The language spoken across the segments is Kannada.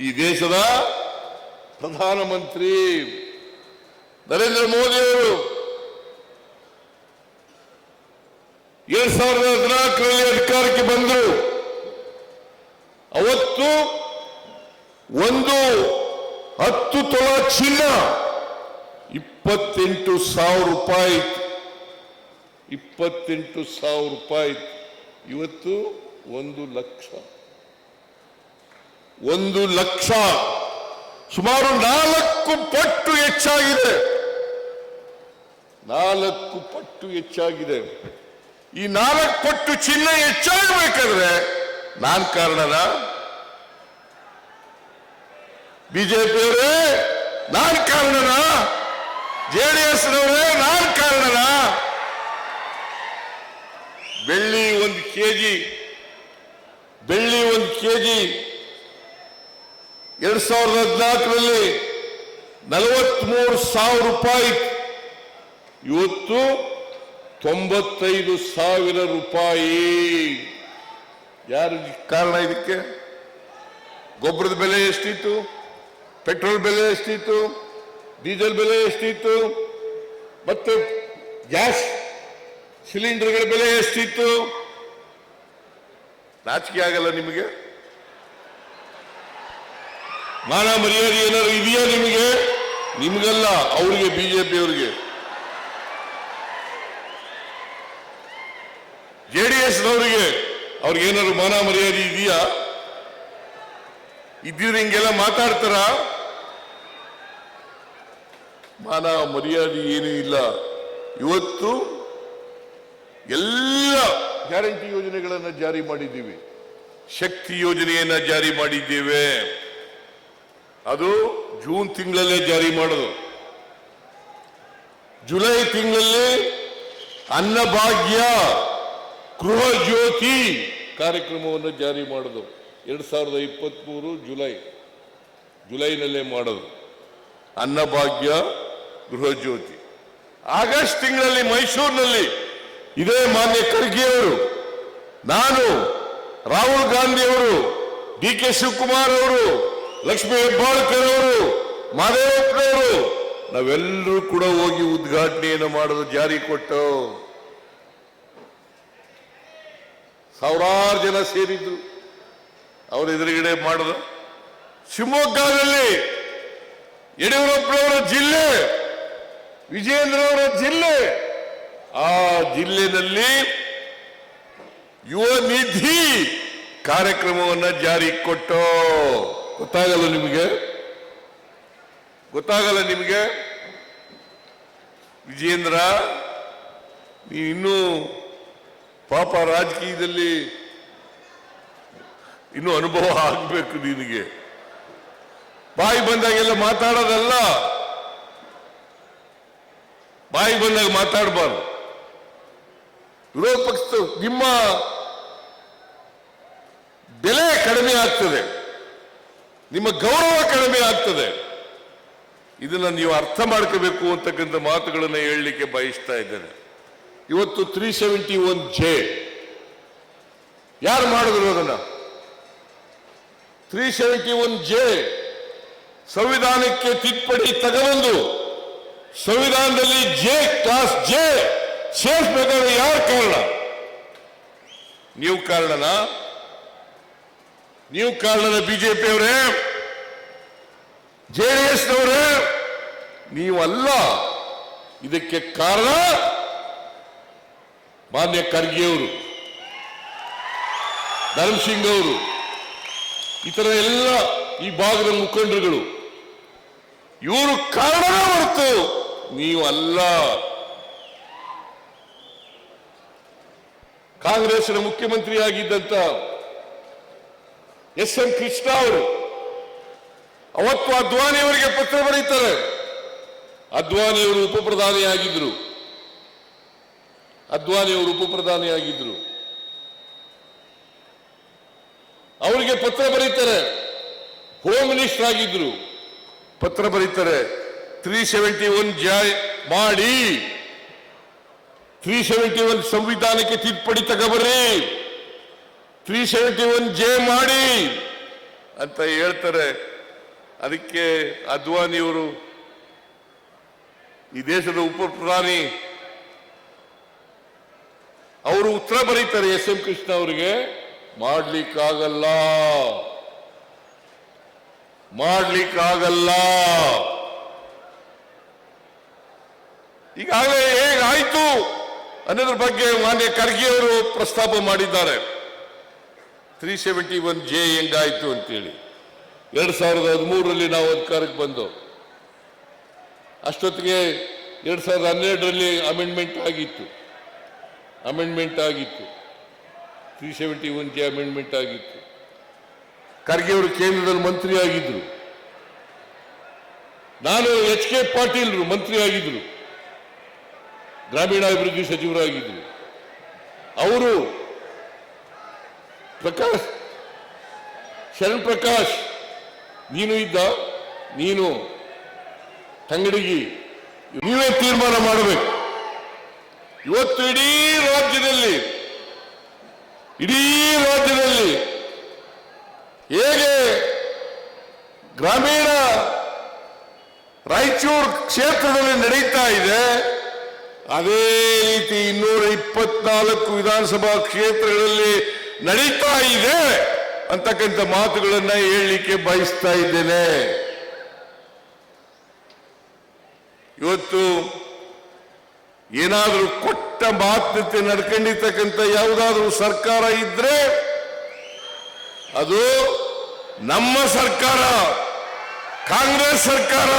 ಈ ದೇಶದ ಪ್ರಧಾನಮಂತ್ರಿ ನರೇಂದ್ರ ಮೋದಿಯವರು ಎರಡ್ ಸಾವಿರದ ಹದಿನಾಲ್ಕರಲ್ಲಿ ಅಧಿಕಾರಕ್ಕೆ ಬಂದರು. ಅವತ್ತು ಒಂದು ಹತ್ತು ತೊಳ ಚಿನ್ನ ಇಪ್ಪತ್ತೆಂಟು ಸಾವಿರ ರೂಪಾಯಿ. ಇಪ್ಪತ್ತೆಂಟು ಸಾವಿರ ರೂಪಾಯಿ ಇವತ್ತು ಒಂದು ಲಕ್ಷ. ಒಂದು ಲಕ್ಷ, ಸುಮಾರು ನಾಲ್ಕು ಪಟ್ಟು ಹೆಚ್ಚಾಗಿದೆ. ನಾಲ್ಕು ಪಟ್ಟು ಹೆಚ್ಚಾಗಿದೆ. ಈ ನಾಲ್ಕು ಪಟ್ಟು ಚಿನ್ನ ಹೆಚ್ಚಾಗಬೇಕಾದ್ರೆ ನಾನ್ ಕಾರಣನ? ಬಿಜೆಪಿಯವರೇ, ನಾನ್ ಕಾರಣನ? ಜೆಡಿಎಸ್ ನವರೇ ನಾನ್ ಕಾರಣನ? ಬೆಳ್ಳಿ ಒಂದು ಕೆಜಿ, ಬೆಳ್ಳಿ ಒಂದು ಕೆಜಿ ಎರಡ್ ಸಾವಿರದ ಹದಿನಾಲ್ಕರಲ್ಲಿ ನಲವತ್ಮೂರು ಸಾವಿರ ರೂಪಾಯಿ. ಇವತ್ತು ತೊಂಬತ್ತೈದು ಸಾವಿರ ರೂಪಾಯಿ. ಯಾರು ಕಾರಣ ಇದಕ್ಕೆ? ಗೊಬ್ಬರದ ಬೆಲೆ ಎಷ್ಟಿತ್ತು? ಪೆಟ್ರೋಲ್ ಬೆಲೆ ಎಷ್ಟಿತ್ತು? ಡೀಸೆಲ್ ಬೆಲೆ ಎಷ್ಟಿತ್ತು? ಮತ್ತು ಗ್ಯಾಸ್ ಸಿಲಿಂಡರ್ಗಳ ಬೆಲೆ ಎಷ್ಟಿತ್ತು? ನಾಚಿಕೆ ಆಗಲ್ಲ ನಿಮಗೆ? ಮಾನ ಮರ್ಯಾದೆ ಏನಾದ್ರು ಇದೆಯಾ ನಿಮಗೆ? ನಿಮಗಲ್ಲ, ಅವರಿಗೆ ಬಿಜೆಪಿ ಅವರಿಗೆ? ಎಸ್ ನವರಿಗೆ ಅವ್ರಿಗೆ ಏನಾದ್ರು ಮಾನ ಮರ್ಯಾದೆ ಇದೆಯಾ? ಇದ್ದಿದ್ರೆ ಹಿಂಗೆಲ್ಲ ಮಾತಾಡ್ತಾರ? ಮಾನ ಮರ್ಯಾದೆ ಏನೂ ಇಲ್ಲ. ಇವತ್ತು ಎಲ್ಲ ಗ್ಯಾರಂಟಿ ಯೋಜನೆಗಳನ್ನು ಜಾರಿ ಮಾಡಿದ್ದೀವಿ. ಶಕ್ತಿ ಯೋಜನೆಯನ್ನ ಜಾರಿ ಮಾಡಿದ್ದೇವೆ. ಅದು ಜೂನ್ ತಿಂಗಳಲ್ಲೇ ಜಾರಿ ಮಾಡೋದು. ಜುಲೈ ತಿಂಗಳಲ್ಲಿ ಅನ್ನಭಾಗ್ಯ ಗೃಹ ಜ್ಯೋತಿ ಕಾರ್ಯಕ್ರಮವನ್ನು ಜಾರಿ ಮಾಡೋದು. ಎರಡ್ ಸಾವಿರದ ಇಪ್ಪತ್ತ್ಮೂರು ಜುಲೈ. ಜುಲೈನಲ್ಲೇ ಮಾಡೋದು. ಅನ್ನಭಾಗ್ಯ ಗೃಹ ಜ್ಯೋತಿ. ಆಗಸ್ಟ್ ತಿಂಗಳಲ್ಲಿ ಮೈಸೂರಿನಲ್ಲಿ ಇದೇ ಮಾನ್ಯ ಖರ್ಗೆಯವರು ನಾನು ರಾಹುಲ್ ಗಾಂಧಿ ಅವರು, ಡಿ ಕೆ ಶಿವಕುಮಾರ್ ಅವರು ಲಕ್ಷ್ಮೀ ಹೆಬ್ಬಾಳ್ಕರ್ ಅವರು ಮಾದೇವಪ್ಪನವರು ನಾವೆಲ್ಲರೂ ಕೂಡ ಹೋಗಿ ಉದ್ಘಾಟನೆಯನ್ನು ಮಾಡಲು ಜಾರಿ ಕೊಟ್ಟು ಸಾವಿರಾರು ಜನ ಸೇರಿದ್ರು. ಅವರ ಎದುರುಗಡೆ ಮಾಡಿದ್ರು ಶಿವಮೊಗ್ಗದಲ್ಲಿ ಯಡಿಯೂರಪ್ಪನವರ ಜಿಲ್ಲೆ ವಿಜಯೇಂದ್ರವರ ಜಿಲ್ಲೆ. ಆ ಜಿಲ್ಲೆನಲ್ಲಿ ಯುವ ನಿಧಿ ಕಾರ್ಯಕ್ರಮವನ್ನ ಜಾರಿ ಕೊಟ್ಟು ಗೊತ್ತಾಗಲ್ಲ ನಿಮಗೆ? ಗೊತ್ತಾಗಲ್ಲ ನಿಮಗೆ? ವಿಜೇಂದ್ರ ನೀ ಇನ್ನೂ ಪಾಪ ರಾಜಕೀಯದಲ್ಲಿ ಇನ್ನೂ ಅನುಭವ ಆಗಬೇಕು ನಿನಗೆ. ಬಾಯಿ ಬಂದಾಗೆಲ್ಲ ಮಾತಾಡೋದಲ್ಲ. ಬಾಯಿ ಬಂದಾಗ ಮಾತಾಡಬಾರ್ದು. ವಿರೋಧ ಪಕ್ಷ ನಿಮ್ಮ ಬೆಲೆ ಕಡಿಮೆ ಆಗ್ತದೆ. ನಿಮ್ಮ ಗೌರವ ಕಡಿಮೆ ಆಗ್ತದೆ. ಇದನ್ನ ನೀವು ಅರ್ಥ ಮಾಡ್ಕೋಬೇಕು ಅಂತಕ್ಕಂಥ ಮಾತುಗಳನ್ನು ಹೇಳಲಿಕ್ಕೆ ಬಯಸ್ತಾ ಇದ್ದೇನೆ. ಇವತ್ತು ತ್ರೀ ಸೆವೆಂಟಿ ಒನ್ ಜೆ ಯಾರು ಮಾಡಿದ್ರು ಅದನ್ನ? ತ್ರೀ ಸೆವೆಂಟಿ ಒನ್ ಜೆ ಸಂವಿಧಾನಕ್ಕೆ ತಿದ್ದುಪಡಿ ತಗೊಂಡು ಸಂವಿಧಾನದಲ್ಲಿ ಜೆ ಕ್ಲಾಸ್ ಜೆ ಸೇರಿಸಬೇಕಾದ್ರೆ ಯಾರು ಕಾರಣ? ನೀವು ಕಾರಣನಾ? ನೀವು ಕಾರಣದ ಬಿಜೆಪಿ ಅವರೇ ಎಸ್ ನವರೇ ನೀವಲ್ಲ. ಇದಕ್ಕೆ ಕಾರಣ ಮಾನ್ಯ ಖರ್ಗೆ ಅವರು ಧರ್ಮಸಿಂಗ್ ಅವರು, ಇತರ ಎಲ್ಲ ಈ ಭಾಗದ ಮುಖಂಡರುಗಳು. ಇವರು ಕಾರಣ ಹೊರತು ನೀವು ಅಲ್ಲ ಕಾಂಗ್ರೆಸ್ನ ಮುಖ್ಯಮಂತ್ರಿಯಾಗಿದ್ದಂತ ಎಸ್ ಎಂ ಕೃಷ್ಣ ಅವರು. ಅವತ್ತು ಅದ್ವಾನಿ ಅವರಿಗೆ ಪತ್ರ ಬರೀತಾರೆ. ಅದ್ವಾನಿ ಅವರು ಉಪ ಪ್ರಧಾನಿಯಾಗಿದ್ರು ಅದ್ವಾನಿ ಅವರಿಗೆ ಪತ್ರ ಬರೀತಾರೆ. ಹೋಮ್ ಮಿನಿಸ್ಟರ್ ಆಗಿದ್ರು. ಪತ್ರ ಬರೀತಾರೆ. ತ್ರೀ ಸೆವೆಂಟಿ ಒನ್ ಜಾಯ್ ಮಾಡಿ. ತ್ರೀ ಸೆವೆಂಟಿ ಒನ್ ಸಂವಿಧಾನಕ್ಕೆ ತಿದ್ದುಪಡಿ ತಗೋಬರ್ರಿ. ತ್ರೀ ಸೆವೆಂಟಿ ಒನ್ ಜೆ ಮಾಡಿ ಅಂತ ಹೇಳ್ತಾರೆ. ಅದಕ್ಕೆ ಅದ್ವಾನಿಯವರು ಈ ದೇಶದ ಉಪ ಪ್ರಧಾನಿ ಅವರು ಉತ್ತರ ಬರೀತಾರೆ ಎಸ್ ಎಂ ಕೃಷ್ಣ ಅವರಿಗೆ, ಮಾಡ್ಲಿಕ್ಕಾಗಲ್ಲ ಮಾಡ್ಲಿಕ್ಕಾಗಲ್ಲ. ಈಗಾಗಲೇ ಹೇಗಾಯ್ತು ಅನ್ನೋದ್ರ ಬಗ್ಗೆ ಮಾನ್ಯ ಖರ್ಗೆ ಅವರು ಪ್ರಸ್ತಾಪ ಮಾಡಿದ್ದಾರೆ. ತ್ರೀ ಸೆವೆಂಟಿ ಒನ್ ಜೆ ಹೆಂಗಾಯ್ತು ಅಂತೇಳಿ. ಎರಡು ಸಾವಿರದ ಹದಿಮೂರರಲ್ಲಿ ನಾವು ಅಧಿಕಾರಕ್ಕೆ ಬಂದು, ಅಷ್ಟೊತ್ತಿಗೆ ಎರಡು ಸಾವಿರದ ಹನ್ನೆರಡರಲ್ಲಿ ಅಮೆಂಡ್ಮೆಂಟ್ ಆಗಿತ್ತು. ಅಮೆಂಡ್ಮೆಂಟ್ ಆಗಿತ್ತು. Three seventy one J amendment ಆಗಿತ್ತು. ಖರ್ಗೆ ಅವರು ಕೇಂದ್ರದಲ್ಲಿ ಮಂತ್ರಿ ಆಗಿದ್ರು. ನಾನು ಎಚ್ ಕೆ ಪಾಟೀಲ್ರು ಮಂತ್ರಿ ಆಗಿದ್ರು. ಗ್ರಾಮೀಣಾಭಿವೃದ್ಧಿ ಸಚಿವರಾಗಿದ್ರು. ಅವರು ಪ್ರಕಾಶ್. ಶರಣ್ ಪ್ರಕಾಶ್, ನೀನು ಇದ್ದ, ನೀನು ತಂಗಡಿಗಿ ನೀವೇ ತೀರ್ಮಾನ ಮಾಡಬೇಕು. ಇವತ್ತು ಇಡೀ ರಾಜ್ಯದಲ್ಲಿ ಇಡೀ ರಾಜ್ಯದಲ್ಲಿ ಹೇಗೆ ಗ್ರಾಮೀಣ ರಾಯಚೂರು ಕ್ಷೇತ್ರದಲ್ಲಿ ನಡೀತಾ ಇದೆ, ಅದೇ ರೀತಿ ಇನ್ನೂರ ಇಪ್ಪತ್ನಾಲ್ಕು ವಿಧಾನಸಭಾ ಕ್ಷೇತ್ರಗಳಲ್ಲಿ ನಡೀತಾ ಇದೆ ಅಂತಕ್ಕಂಥ ಮಾತುಗಳನ್ನ ಹೇಳಲಿಕ್ಕೆ ಬಯಸ್ತಾ ಇದ್ದೇನೆ. ಇವತ್ತು ಏನಾದರೂ ಕೊಟ್ಟ ಮಾತುಕತೆ ನಡ್ಕೊಂಡಿರ್ತಕ್ಕಂಥ ಯಾವುದಾದ್ರೂ ಸರ್ಕಾರ ಇದ್ರೆ ಅದು ನಮ್ಮ ಸರ್ಕಾರ, ಕಾಂಗ್ರೆಸ್ ಸರ್ಕಾರ.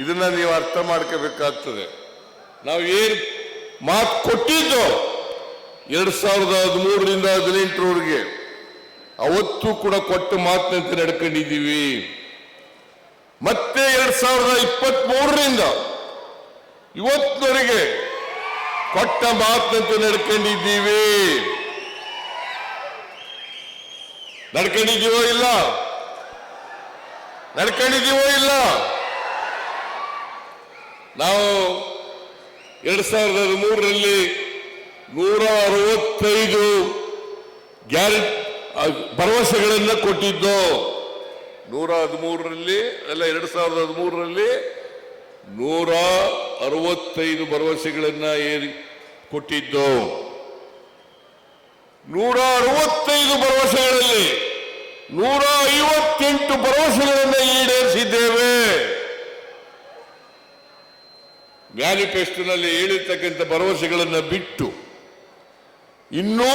ಇದನ್ನ ನೀವು ಅರ್ಥ ಮಾಡ್ಕೋಬೇಕಾಗ್ತದೆ. ನಾವು ಏನ್ ಮಾತು ಕೊಟ್ಟಿದ್ದು ಎರಡ್ ಸಾವಿರದ ಹದಿಮೂರರಿಂದ ಹದಿನೆಂಟರವರೆಗೆ. ಅವತ್ತು ಕೂಡ ಕೊಟ್ಟ ಮಾತಿನಂತೆ ನಡ್ಕೊಂಡಿದ್ದೀವಿ. ಮತ್ತೆ ಎರಡ್ ಸಾವಿರದ ಇಪ್ಪತ್ತ್ ಮೂರರಿಂದ ಇವತ್ತಿನವರೆಗೆ ಕೊಟ್ಟ ಮಾತಿನಂತೆ ನಡ್ಕೊಂಡಿದ್ದೀವಿ. ನಡ್ಕೊಂಡಿದ್ದೀವೋ ಇಲ್ಲ? ನಡ್ಕೊಂಡಿದ್ದೀವೋ ಇಲ್ಲ? ನಾವು ಎರಡ್ ಸಾವಿರದ ಹದಿಮೂರರಲ್ಲಿ ನೂರ ಅರವತ್ತೈದು ಗ್ಯಾರಂಟಿ ಭರವಸೆಗಳನ್ನು ಕೊಟ್ಟಿದ್ದು. ನೂರ ಹದಿಮೂರರಲ್ಲಿ, ಅಲ್ಲ, ಎರಡ್ ಸಾವಿರದ ಹದಿಮೂರರಲ್ಲಿ ನೂರ ಅರವತ್ತೈದು ಭರವಸೆಗಳನ್ನ ಏರಿ ಕೊಟ್ಟಿದ್ದು. ನೂರ ಅರವತ್ತೈದು ಭರವಸೆಗಳಲ್ಲಿ ನೂರ ಐವತ್ತೆಂಟು ಭರವಸೆಗಳನ್ನು ಈಡೇರಿಸಿದ್ದೇವೆ ಮ್ಯಾನಿಫೆಸ್ಟೋನಲ್ಲಿ ಹೇಳಿರ್ತಕ್ಕಂಥ ಭರವಸೆಗಳನ್ನು ಬಿಟ್ಟು ಇನ್ನೂ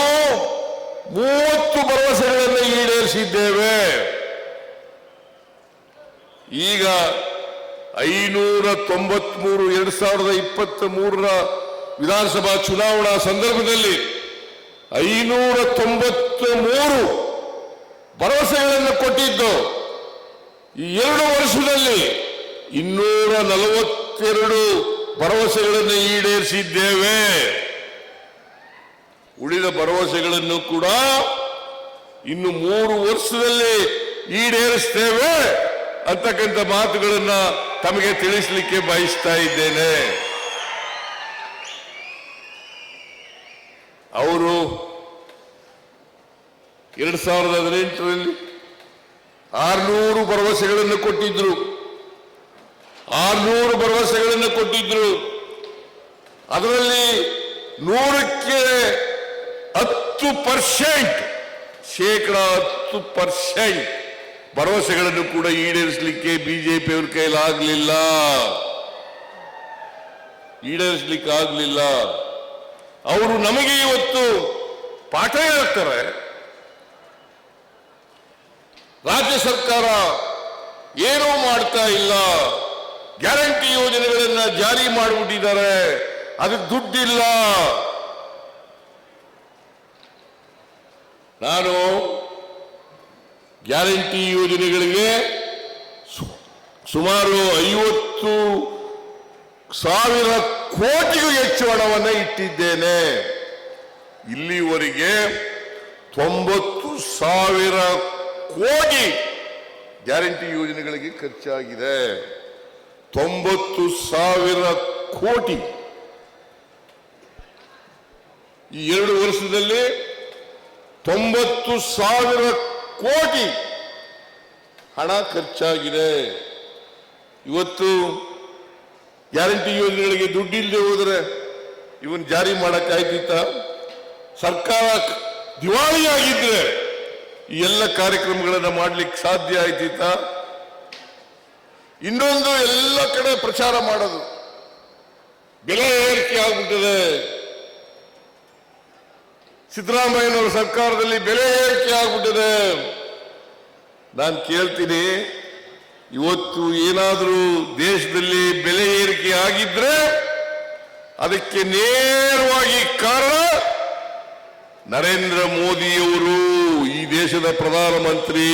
ಮೂವತ್ತು ಭರವಸೆಗಳನ್ನು ಈಡೇರಿಸಿದ್ದೇವೆ. ಈಗ ಐನೂರ ತೊಂಬತ್ಮೂರು ಎರಡ್ ಸಾವಿರದ ಇಪ್ಪತ್ತ ಮೂರರ ವಿಧಾನಸಭಾ ಚುನಾವಣಾ ಸಂದರ್ಭದಲ್ಲಿ ಐನೂರ ತೊಂಬತ್ತ ಮೂರು ಭರವಸೆಗಳನ್ನು ಕೊಟ್ಟಿದ್ದು. ಈ ಎರಡು ವರ್ಷದಲ್ಲಿ ಇನ್ನೂರ ನಲವತ್ತೆರಡು ಭರವಸೆಗಳನ್ನು ಈಡೇರಿಸಿದ್ದೇವೆ. ಉಳಿದ ಭರವಸೆಗಳನ್ನು ಕೂಡ ಇನ್ನು ಮೂರು ವರ್ಷದಲ್ಲಿ ಈಡೇರಿಸ್ತೇವೆ ಅಂತಕ್ಕಂಥ ಮಾತುಗಳನ್ನ ತಮಗೆ ತಿಳಿಸಲಿಕ್ಕೆ ಬಯಸ್ತಾ ಇದ್ದೇನೆ. ಅವರು ಎರಡ್ ಸಾವಿರದ ಹದಿನೆಂಟರಲ್ಲಿ ಆರ್ನೂರು ಭರವಸೆಗಳನ್ನು ಕೊಟ್ಟಿದ್ರು. ಆರ್ನೂರು ಭರವಸೆಗಳನ್ನು ಕೊಟ್ಟಿದ್ರು. ಅದರಲ್ಲಿ ನೂರಕ್ಕೆ ಹತ್ತು ಪರ್ಸೆಂಟ್, ಶೇಕಡ ಹತ್ತು ಪರ್ಸೆಂಟ್ ಭರವಸೆಗಳನ್ನು ಕೂಡ ಈಡೇರಿಸಲಿಕ್ಕೆ ಬಿಜೆಪಿಯವ್ರ ಕೈಲಾಗಲಿಲ್ಲ. ಈಡೇರಿಸಲಿಕ್ಕೆ ಆಗಲಿಲ್ಲ ಅವರು ನಮಗೆ ಇವತ್ತು ಪಾಠ ಹೇಳ್ತಾರೆ. ರಾಜ್ಯ ಸರ್ಕಾರ ಏನೂ ಮಾಡ್ತಾ ಇಲ್ಲ. ಗ್ಯಾರಂಟಿ ಯೋಜನೆಗಳನ್ನ ಜಾರಿ ಮಾಡಿಬಿಟ್ಟಿದ್ದಾರೆ. ಅದಕ್ಕೆ ದುಡ್ಡಿಲ್ಲ. ನಾನು ಗ್ಯಾರಂಟಿ ಯೋಜನೆಗಳಿಗೆ ಸುಮಾರು ಐವತ್ತು ಸಾವಿರ ಕೋಟಿಗೂ ಹೆಚ್ಚು ಹಣವನ್ನು ಇಟ್ಟಿದ್ದೇನೆ. ಇಲ್ಲಿವರೆಗೆ ತೊಂಬತ್ತು ಸಾವಿರ ಕೋಟಿ ಗ್ಯಾರಂಟಿ ಯೋಜನೆಗಳಿಗೆ ಖರ್ಚಾಗಿದೆ. ತೊಂಬತ್ತು ಸಾವಿರ ಕೋಟಿ. ಈ ಎರಡು ವರ್ಷದಲ್ಲಿ ತೊಂಬತ್ತು ಸಾವಿರ ಕೋಟಿ ಹಣ ಖರ್ಚಾಗಿದೆ. ಇವತ್ತು ಗ್ಯಾರಂಟಿ ಯೋಜನೆಗಳಿಗೆ ದುಡ್ಡಿಲ್ಲದೆ ಹೋದರೆ ಇವನ್ ಜಾರಿ ಮಾಡಕ್ಕಾಯ್ತಿತ್ತ ಸರ್ಕಾರ ದಿವಾಳಿಯಾಗಿದ್ರೆ ಈ ಎಲ್ಲ ಕಾರ್ಯಕ್ರಮಗಳನ್ನು ಮಾಡ್ಲಿಕ್ಕೆ ಸಾಧ್ಯ ಆಯ್ತಿತ್ತ? ಇನ್ನೊಂದು ಎಲ್ಲ ಕಡೆ ಪ್ರಚಾರ ಮಾಡೋದು. ಬೆಲೆ ಏರಿಕೆ ಆಗ್ಬಿಟ್ಟಿದೆ. ಸಿದ್ದರಾಮಯ್ಯನವರ ಸರ್ಕಾರದಲ್ಲಿ ಬೆಲೆ ಏರಿಕೆ ಆಗ್ಬಿಟ್ಟಿದೆ. ನಾನು ಕೇಳ್ತೀನಿ, ಇವತ್ತು ಏನಾದರೂ ದೇಶದಲ್ಲಿ ಬೆಲೆ ಏರಿಕೆ ಆಗಿದ್ರೆ ಅದಕ್ಕೆ ನೇರವಾಗಿ ಕಾರಣ ನರೇಂದ್ರ ಮೋದಿಯವರು ಈ ದೇಶದ ಪ್ರಧಾನಮಂತ್ರಿ.